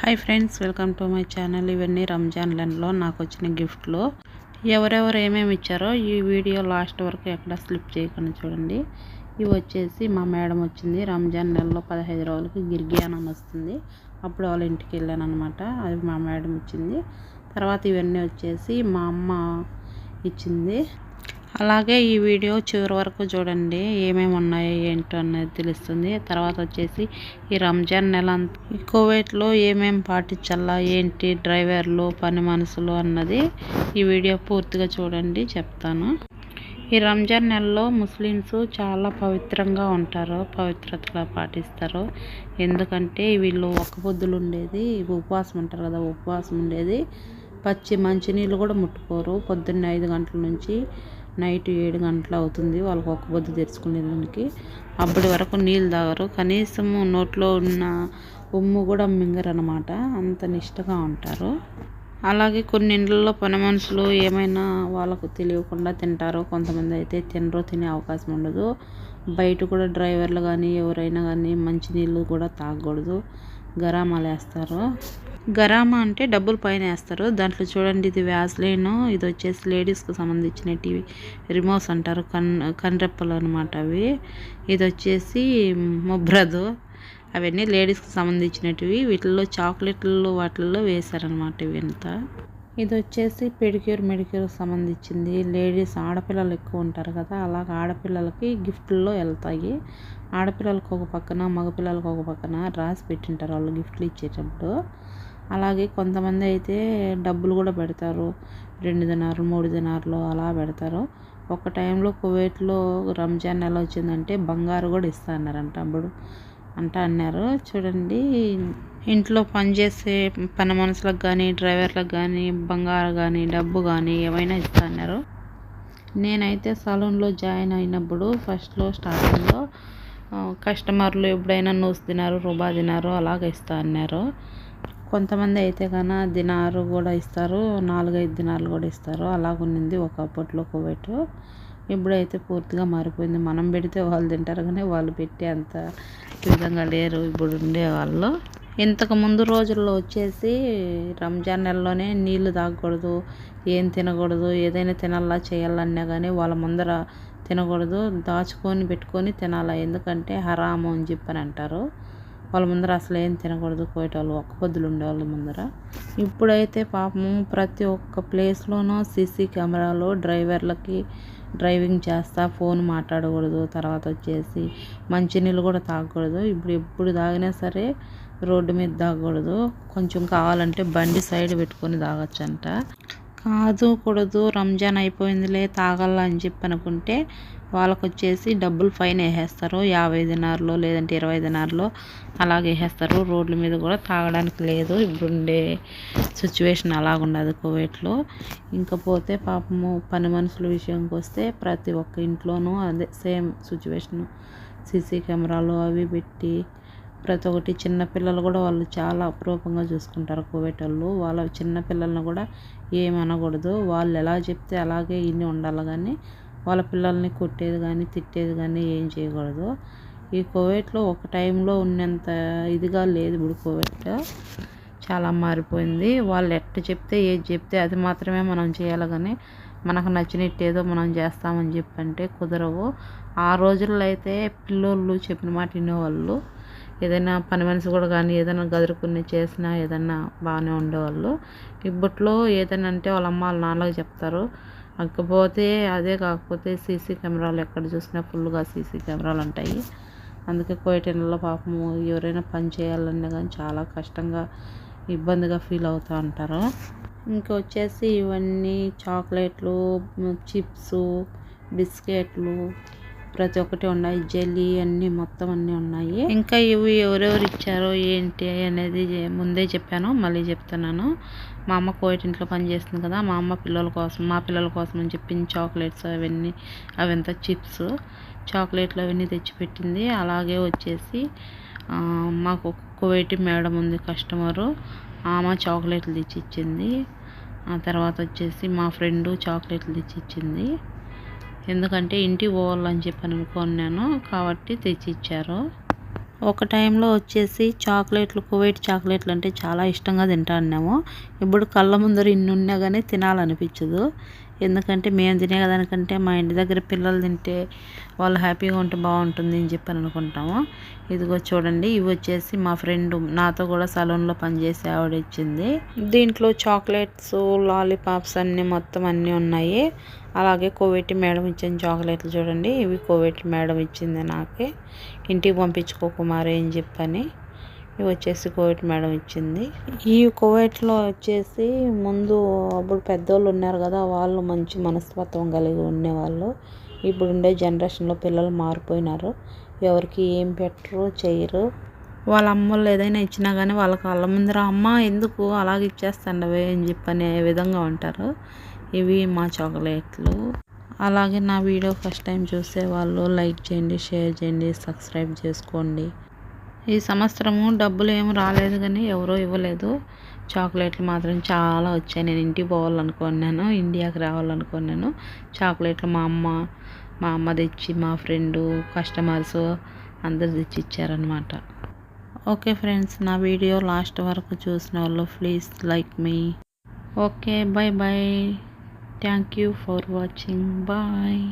Hi friends welcome to my channel. ఇవన్నీ రంజాన్లలో నాకు వచ్చిన గిఫ్ట్లు. ఎవరెవరు ఏమేమి ఇచ్చారో ఈ వీడియో లాస్ట్ వరకు ఎక్కడ స్లిప్ చేయకుండా చూడండి. ఇవి వచ్చేసి మా మేడం వచ్చింది. రంజాన్ నెలలో పదహైదు రోజులకి గిర్గియాన్ అని వస్తుంది. అప్పుడు వాళ్ళ ఇంటికి వెళ్ళాను అనమాట అది మా మేడం ఇచ్చింది. తర్వాత ఇవన్నీ వచ్చేసి మా అమ్మ ఇచ్చింది. అలాగే ఈ వీడియో చివరి వరకు చూడండి ఏమేమి ఉన్నాయో ఏంటో అనేది తెలుస్తుంది. తర్వాత వచ్చేసి ఈ రంజాన్ నెల కోవిడ్లో కోవైట్లో ఏమేమి పాటించాలా ఏంటి డ్రైవర్లు పని మనుషులు అన్నది ఈ వీడియో పూర్తిగా చూడండి చెప్తాను. ఈ రంజాన్ నెలలో ముస్లిమ్స్ చాలా పవిత్రంగా ఉంటారు పవిత్రతగా పాటిస్తారు. ఎందుకంటే వీళ్ళు ఒక్క పొద్దులు ఉండేది ఉపవాసం ఉంటారు కదా ఉపవాసం ఉండేది. పచ్చి మంచినీళ్ళు కూడా ముట్టుకోరు పొద్దున్నే ఐదు గంటల నుంచి నైట్ ఏడు గంటలు అవుతుంది. వాళ్ళకి ఒక్క బొద్దు తెరుచుకునేదానికి అప్పటి వరకు నీళ్ళు తాగరు. కనీసం నోట్లో ఉన్న ఉమ్ము కూడా మింగరనమాట అంత నిష్టగా ఉంటారు. అలాగే కొన్ని ఇండ్లలో పని మనుషులు ఏమైనా వాళ్ళకు తెలియకుండా తింటారు. కొంతమంది అయితే తినరో తినే అవకాశం ఉండదు. బయట కూడా డ్రైవర్లు కానీ ఎవరైనా కానీ మంచినీళ్ళు కూడా తాగకూడదు. గరామాలు వేస్తారు గరామా అంటే డబ్బులు పైన వేస్తారు. దాంట్లో చూడండి ఇది వ్యాస్లైన్ ఇది వచ్చేసి లేడీస్కి సంబంధించిన టీవీ. రిమోట్స్ అంటారు. కన్ కన్రెప్పలు అనమాట అవి. ఇది వచ్చేసి మొబ్రదు. అవన్నీ లేడీస్కి సంబంధించినటివి. వీటిల్లో చాక్లెట్లు వాటిల్లో వేశారనమాట ఇవి అంతా. ఇది వచ్చేసి పెడిక్యూర్ మెడిక్యూర్ సంబంధించింది. లేడీస్ ఆడపిల్లలు ఎక్కువ ఉంటారు కదా అలాగ ఆడపిల్లలకి గిఫ్ట్లో వెళ్తాయి. ఆడపిల్లలకు ఒక పక్కన మగపిల్లలకు ఒక పక్కన రాసి పెట్టింటారు వాళ్ళు గిఫ్ట్లు ఇచ్చేటప్పుడు. అలాగే కొంతమంది అయితే డబ్బులు కూడా పెడతారు. రెండు దినాలు మూడు దినార్లు అలా పెడతారు. ఒక టైంలో కువైట్లో రంజాన్ నెల వచ్చిందంటే బంగారు కూడా ఇస్తా అన్నారంట అప్పుడు. అంట అన్నారు. చూడండి ఇంట్లో పనిచేసే పని మనుషులకు కానీ డ్రైవర్లకు కానీ బంగారు కానీ డబ్బు కానీ ఏమైనా ఇస్తా అన్నారు. నేనైతే సలూన్లో జాయిన్ అయినప్పుడు ఫస్ట్లో స్టార్టింగ్లో కస్టమర్లు ఎప్పుడైనా నూసి తినారు రుబా తినారు అలాగ ఇస్తా అన్నారు. కొంతమంది అయితే కన్నా దినారు కూడా ఇస్తారు. నాలుగైదు దినాలు కూడా ఇస్తారు. అలాగున్నింది ఒకప్పట్లో కువైట్ ఇప్పుడైతే పూర్తిగా మారిపోయింది. మనం పెడితే వాళ్ళు తింటారు కానీ వాళ్ళు పెట్టే అంత విధంగా లేరు. ఇప్పుడు ఉండే వాళ్ళు. రోజుల్లో వచ్చేసి రంజాన్ నెలలోనే నీళ్ళు తాగకూడదు ఏం తినకూడదు ఏదైనా తినాలా చేయాలన్నా కానీ వాళ్ళ ముందర తినకూడదు. దాచుకొని పెట్టుకొని తినాలా. ఎందుకంటే హరాము అని చెప్పని అంటారు. వాళ్ళ ముందర అసలు ఏం తినకూడదు పోయేటోళ్ళు ఒక్క పొద్దులు ఉండేవాళ్ళ ముందర. ఇప్పుడైతే పాపము ప్రతి ఒక్క ప్లేస్లోనూ సీసీ కెమెరాలు డ్రైవర్లకి డ్రైవింగ్ చేస్తా ఫోన్ మాట్లాడకూడదు తర్వాత వచ్చేసి మంచినీళ్ళు కూడా తాగకూడదు. ఇప్పుడు ఎప్పుడు తాగినా సరే రోడ్డు మీద తాగకూడదు. కొంచెం కావాలంటే బండి సైడ్ పెట్టుకొని తాగొచ్చంట. కాదు కూడదు రంజాన్ అయిపోయిందిలే తాగాల అని చెప్పి అనుకుంటే వాళ్ళకు వచ్చేసి డబ్బులు ఫైన్ వేసేస్తారు. యాభై దినారులో లేదంటే ఇరవై దినారులో అలాగే వేసేస్తారు రోడ్ల మీద కూడా తాగడానికి లేదు. ఇప్పుడుండే సిచ్యువేషన్ అలాగుండదు కువైట్లో ఇంకపోతే పాపము పని మనుషుల విషయంకి వస్తే ప్రతి ఒక్క ఇంట్లోనూ అదే సేమ్ సిచ్యువేషన్. సీసీ కెమెరాలు అవి పెట్టి ప్రతి ఒక్కటి చిన్న పిల్లలు కూడా వాళ్ళు చాలా అపురూపంగా చూసుకుంటారు కోవిడ్ వాళ్ళు. వాళ్ళ చిన్న పిల్లల్ని కూడా ఏమనకూడదు. వాళ్ళు ఎలా చెప్తే అలాగే ఇన్ని ఉండాలి కానీ వాళ్ళ పిల్లల్ని కొట్టేది కానీ తిట్టేది కానీ ఏం చేయకూడదు. ఈ కోవిడ్లో ఒక టైంలో ఉన్నంత ఇదిగా లేదు ఇప్పుడు కోవిడ్. చాలా మారిపోయింది. వాళ్ళు ఎట్ట చెప్తే ఏది చెప్తే అది మాత్రమే మనం చేయాలి కానీ మనకు నచ్చినట్టు ఏదో మనం చేస్తామని చెప్పంటే కుదరవు. ఆ రోజుల్లో అయితే పిల్లోళ్ళు చెప్పిన మాట వినేవాళ్ళు. ఏదైనా పని మనిషి కూడా కానీ ఏదైనా గదురుకుని చేసినా ఏదైనా బాగానే ఉండేవాళ్ళు. ఇప్పట్లో ఏదైనా అంటే వాళ్ళ అమ్మ వాళ్ళ నాన్నలకు చెప్తారు. కాకపోతే అదే కాకపోతే సీసీ కెమెరాలు ఎక్కడ చూసినా ఫుల్గా సీసీ కెమెరాలు ఉంటాయి. అందుకే కోయటెన్లలో పాపము ఎవరైనా పని చేయాలన్నా కానీ చాలా కష్టంగా ఇబ్బందిగా ఫీల్ అవుతూ ఉంటారు. ఇంకా వచ్చేసి ఇవన్నీ చాక్లెట్లు చిప్స్ బిస్కెట్లు ప్రతి ఒక్కటి ఉన్నాయి. జెల్లీ అన్నీ మొత్తం అన్నీ ఉన్నాయి. ఇంకా ఇవి ఎవరెవరు ఇచ్చారో ఏంటి అనేది ముందే చెప్పాను మళ్ళీ చెప్తున్నాను. మా అమ్మ కోయిట్ ఇంట్లో పని చేస్తుంది కదా మా అమ్మ పిల్లల కోసం మా పిల్లల కోసం అని చెప్పి చాక్లెట్స్ అవన్నీ అవంతా చిప్స్ చాక్లెట్లు అవన్నీ తెచ్చిపెట్టింది. అలాగే వచ్చేసి మాకు ఒక మేడం ఉంది కస్టమరు ఆమె చాక్లెట్లు తెచ్చి ఇచ్చింది ఆ తర్వాత వచ్చేసి మా ఫ్రెండు చాక్లెట్లు తెచ్చి ఎందుకంటే ఇంటికి పోవాలని చెప్పి అనుకున్నాను కాబట్టి తెచ్చి ఇచ్చారు ఒక టైంలో వచ్చేసి చాక్లెట్లు కువైట్ చాక్లెట్లు అంటే చాలా ఇష్టంగా తింటాన్నాము ఇప్పుడు కళ్ళ ముందర ఇన్ని ఉన్నా కానీ తినాలనిపించదు. ఎందుకంటే మేము తినేదానికంటే మా ఇంటి దగ్గర పిల్లలు తింటే వాళ్ళు హ్యాపీగా ఉంటే బాగుంటుంది అని చెప్పి అనుకుంటాము. ఇదిగో చూడండి ఇవి వచ్చేసి మా ఫ్రెండ్ నాతో కూడా సలూన్లో పనిచేసే ఆవిడ ఇచ్చింది. దీంట్లో చాక్లెట్స్ లాలీపాప్స్ అన్నీ మొత్తం అన్నీ ఉన్నాయి. అలాగే కోవేటి మేడం ఇచ్చిన చాక్లెట్లు చూడండి ఇవి కోవేటి మేడం ఇచ్చింది నాకే. ఇంటికి పంపించుకోకుమారే అని చెప్పని. ఇవి వచ్చేసి కోవిట్ మేడం ఇచ్చింది. ఈ కోవిట్లో వచ్చేసి ముందు అప్పుడు పెద్దోళ్ళు ఉన్నారు కదా వాళ్ళు మంచి మనస్తత్వం కలిగి ఉండేవాళ్ళు. ఇప్పుడు ఉండే జనరేషన్లో పిల్లలు మారిపోయినారు. ఎవరికి ఏం పెట్టరు చేయరు వాళ్ళ అమ్మలు ఏదైనా ఇచ్చినా కానీ వాళ్ళ కళ్ళ ముందర అమ్మ ఎందుకు అలాగే ఇచ్చేస్తాండవే అని చెప్పనే విధంగా ఉంటారు. ఇవి మా చాక్లెట్లు. అలాగే నా వీడియో ఫస్ట్ టైం చూసే వాళ్ళు లైక్ చేయండి షేర్ చేయండి సబ్స్క్రైబ్ చేసుకోండి. ఈ సంవత్సరము డబ్బులు ఏమి రాలేదు కానీ ఎవరో ఇవ్వలేదు. చాక్లెట్లు మాత్రం చాలా వచ్చాయి. నేను ఇంటికి పోవాలనుకున్నాను ఇండియాకి రావాలనుకున్నాను. చాక్లెట్లు మా అమ్మ మా అమ్మ తెచ్చి మా ఫ్రెండు కస్టమర్స్ అందరు తెచ్చి ఇచ్చారనమాట ఓకే ఫ్రెండ్స్ నా వీడియో లాస్ట్ వరకు చూసిన వాళ్ళు please like me. Okay bye bye thank you for watching. Bye.